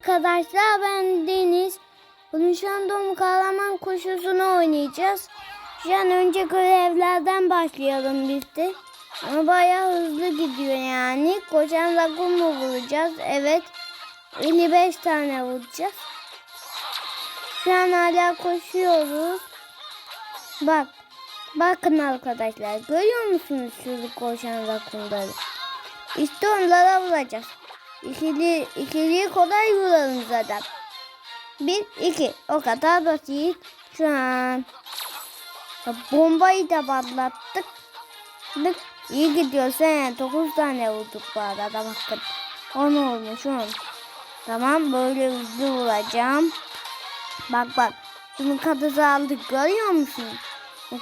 Arkadaşlar ben Deniz. Bugün şu an Kahraman koşusunu oynayacağız. Şu an önce görevlerden başlayalım biz de. Ama bayağı hızlı gidiyor yani. Koşan rakun mu vuracağız? Evet. 55 tane vuracağız. Şu an hala koşuyoruz. Bak. Bakın arkadaşlar. Görüyor musunuz şu koşan rakunları? İşte onlara vuracağız. İkili, ikiliyi kolay vuralım zaten. Bir, iki. O kadar basit. Şu an. Bombayı da patlattık. Bak, iyi gidiyor sen. Dokuz tane vurduk bu arada bakın. On olmuş on. Tamam böyle hızlı vuracağım. Bak bak. Şunu kadısı aldık görüyor musun?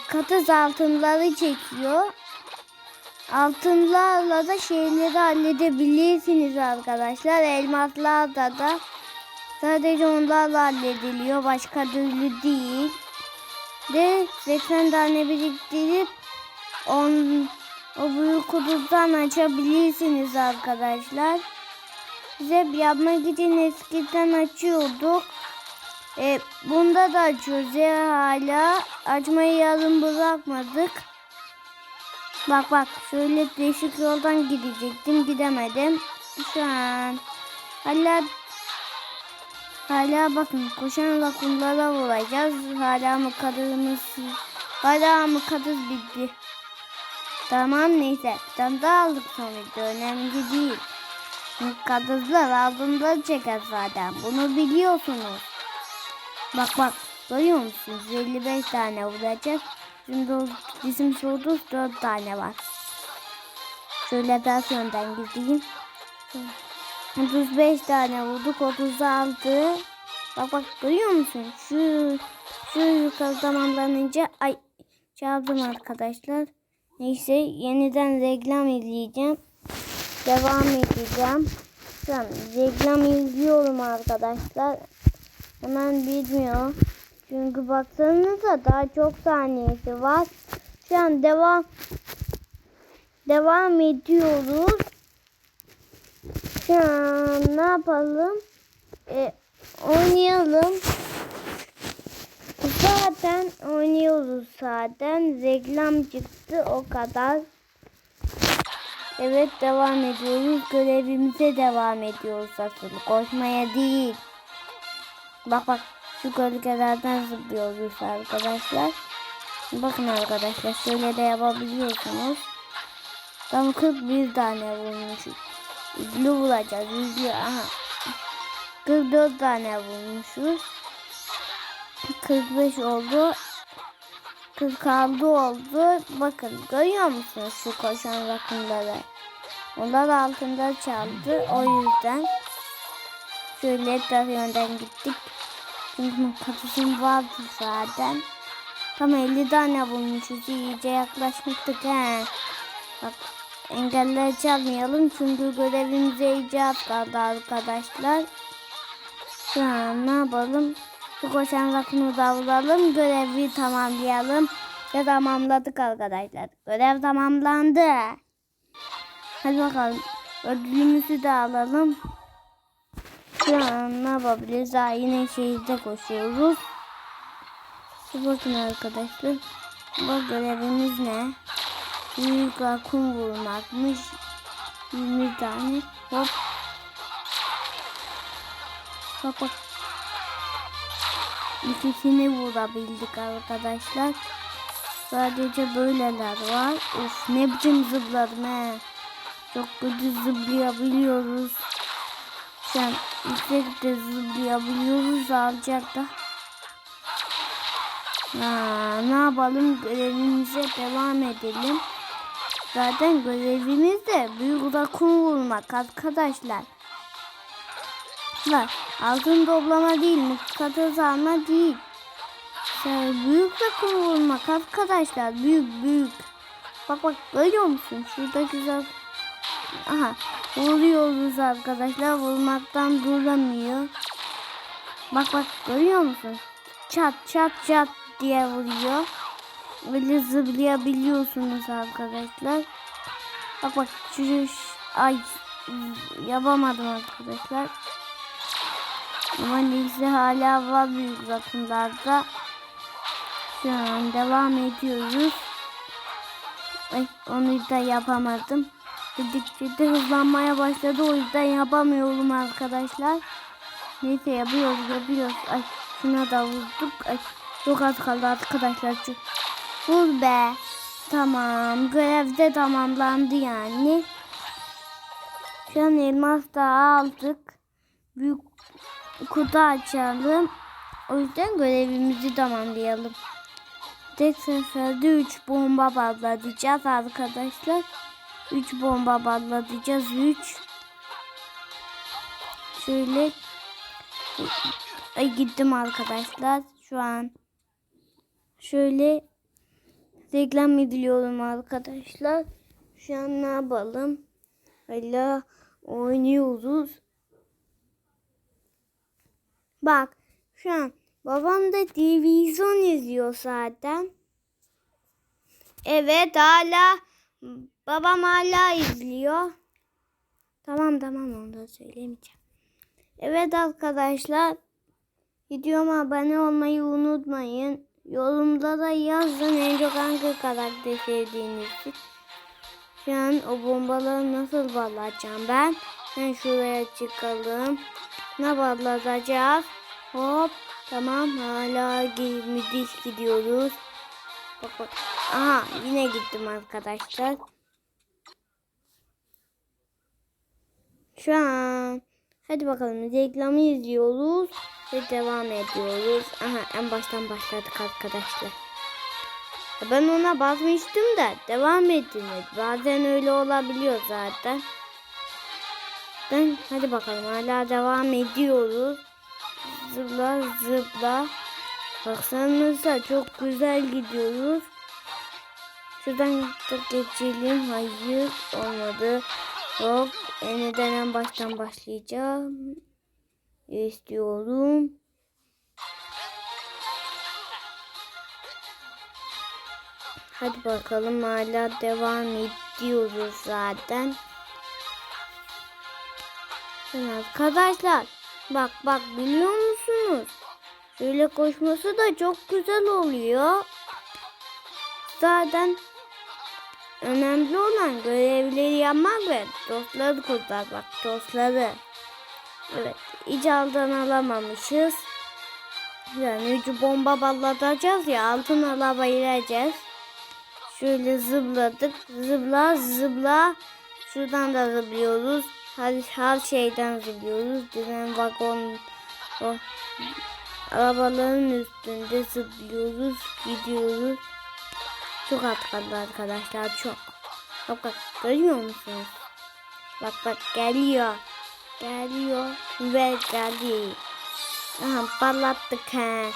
Katız altınları çekiyor. Altınlarla da şeyleri halledebilirsiniz arkadaşlar. Elmaslarla da sadece onlarla hallediliyor. Başka türlü değil. De 80 tane biriktirip on, o büyük kutuptan açabilirsiniz arkadaşlar. Hep yapmak için eskiden açıyorduk. E, bunda da açıyoruz ya hala. Açmayı yarım bırakmadık. Bak bak şöyle değişik yoldan gidecektim gidemedim. Şu an hala hala bakın koşan rakunlara vuracağız. Hala mı kadınımız hala mı kadız bitti. Tamam neyse tane daha aldık sonuçta önemli değil. Kadızlar altında çeker zaten bunu biliyorsunuz. Bak bak görüyor musunuz 55 tane vuracağız. Şimdi bizim sorduğumuz 4 tane var. Şöyle daha önden gideyim. 35 tane vurduk 36. Bak bak görüyor musun? Şu şu yukarı tamamlanınca ay çaldım arkadaşlar. Neyse yeniden reklam izleyeceğim. Devam edeceğim. Şu an reklam izliyorum arkadaşlar. Hemen bitmiyor. Çünkü baksanıza daha çok saniyesi var. Şu an devam devam ediyoruz. Şu an ne yapalım? E, oynayalım. Zaten oynuyoruz zaten. Reklam çıktı o kadar. Evet devam ediyoruz. Görevimize devam ediyoruz asıl. Koşmaya değil. Bak bak şu gölgelerden zıplıyoruz arkadaşlar. Bakın arkadaşlar şöyle de yapabiliyorsunuz. Tam 41 tane vurmuşuz. Yüzlü vuracağız. Yüzlü aha. 44 tane vurmuşuz. 45 oldu. 46 oldu. Bakın görüyor musunuz şu koşan rakımları? Onlar altında çaldı. O yüzden şöyle etraf yönden gittik. Çünkü kafesim vardı zaten. Tam 50 tane bulmuşuz. İyice yaklaşmıştık he. Bak engelleri çalmayalım. Çünkü görevimize az kaldı arkadaşlar. Şu an ne yapalım? Şu koşan rakunu da vuralım. Görevi tamamlayalım. Ve tamamladık arkadaşlar. Görev tamamlandı. Hadi bakalım. Ödülümüzü de alalım. Şu an ne yapabiliriz? Daha yine şehirde koşuyoruz. Şu bakın arkadaşlar. Bu görevimiz ne? Büyük akım vurmakmış. 20 tane. Hop. Bak bak. İkisini vurabildik arkadaşlar. Sadece böyleler var. Of ne biçim zıpladım he. Çok kötü zıplayabiliyoruz. Şu an yüksekte zıplayabiliyoruz alacak da. Ha, ne yapalım görevimize devam edelim. Zaten görevimiz de büyük rakun vurmak arkadaşlar. Var. Altın toplama değil, mıknatıs alma değil. Sen büyük rakun vurmak arkadaşlar. Büyük büyük. Bak bak görüyor musun? Şurada güzel. Aha vuruyoruz arkadaşlar. Vurmaktan duramıyor. Bak bak görüyor musun? Çat çat çat diye vuruyor. Böyle zıplayabiliyorsunuz arkadaşlar. Bak bak şu ay yapamadım arkadaşlar. Ama neyse hala var büyük rakımlarda. Şu an devam ediyoruz. Ay, onu da yapamadım. Gidikçe de hızlanmaya başladı. O yüzden yapamıyorum arkadaşlar. Neyse yapıyoruz yapıyoruz. Ay şuna da vurduk. Ay çok az kaldı arkadaşlar. Şu- Vur be. Tamam. Görev de tamamlandı yani. Şu an elmas da aldık. Büyük kutu açalım. O yüzden görevimizi tamamlayalım. Tek seferde 3 bomba patlatacağız arkadaşlar. 3 bomba patlatacağız. 3 Şöyle Ay gittim arkadaşlar. Şu an şöyle reklam ediliyorum arkadaşlar. Şu an ne yapalım? Hala oynuyoruz. Bak şu an babam da televizyon izliyor zaten. Evet hala babam hala izliyor. Tamam tamam onu da söylemeyeceğim. Evet arkadaşlar videoma abone olmayı unutmayın. Yorumda da yazın en çok hangi karakter sevdiğinizi. Şu an o bombaları nasıl ballatacağım ben? Ben şuraya çıkalım. Ne ballatacağız? Hop. Tamam hala müthiş gidiyoruz. Aha yine gittim arkadaşlar. Şu an hadi bakalım reklamı izliyoruz ve devam ediyoruz. Aha en baştan başladık arkadaşlar. Ben ona basmıştım da devam ettiniz. Bazen öyle olabiliyor zaten. Ben hadi bakalım hala devam ediyoruz. Zıpla zıpla. Baksanıza çok güzel gidiyoruz. Şuradan da geçelim. Hayır olmadı. Yok. Yeniden en baştan başlayacağım. İstiyorum. Hadi bakalım hala devam ediyoruz zaten. Arkadaşlar bak bak biliyor musunuz? Şöyle koşması da çok güzel oluyor. Zaten önemli olan görevleri yapmak ve dostları kurtarmak. Dostları. Evet. Hiç altın alamamışız. Yani üç bomba ballatacağız ya altın alabileceğiz. Şöyle zıpladık. Zıpla zıpla. Şuradan da zıplıyoruz. Her, her şeyden zıplıyoruz. Tren vagon o, arabaların üstünde zıplıyoruz. Gidiyoruz. Çok kaldı arkadaşlar çok. Bak bak görüyor musunuz? Bak bak geliyor. Geliyor ve geldi. Aha parlattık he.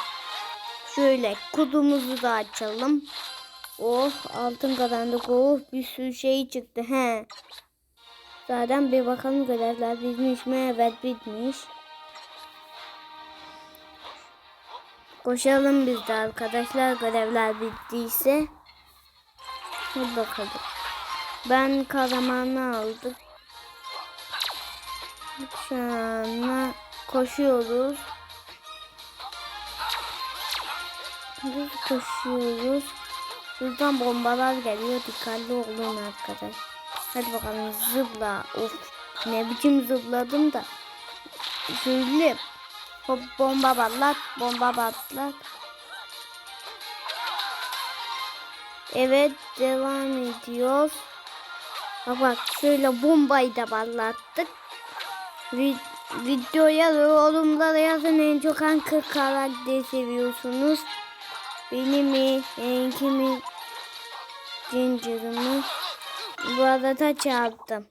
Şöyle kutumuzu da açalım. Oh altın kazandık. Oh bir sürü şey çıktı he. Zaten bir bakalım görevler bitmiş mi? Evet bitmiş. Koşalım biz de arkadaşlar görevler bittiyse. Hadi bakalım. Ben kahramanı aldık. Şu koşuyoruz. Biz koşuyoruz. Buradan bombalar geliyor. Dikkatli olun arkadaş. Hadi bakalım zıpla. Of ne biçim zıpladım da. Şöyle hop bomba patlat. Bomba patlat. Evet devam ediyoruz. Bak bak şöyle bombayı da patlattık. Vi- videoya yorumlara yazın en çok hangi karakteri seviyorsunuz? Beni mi? Benimki mi? Ginger'ı mı? Bu arada çarptım.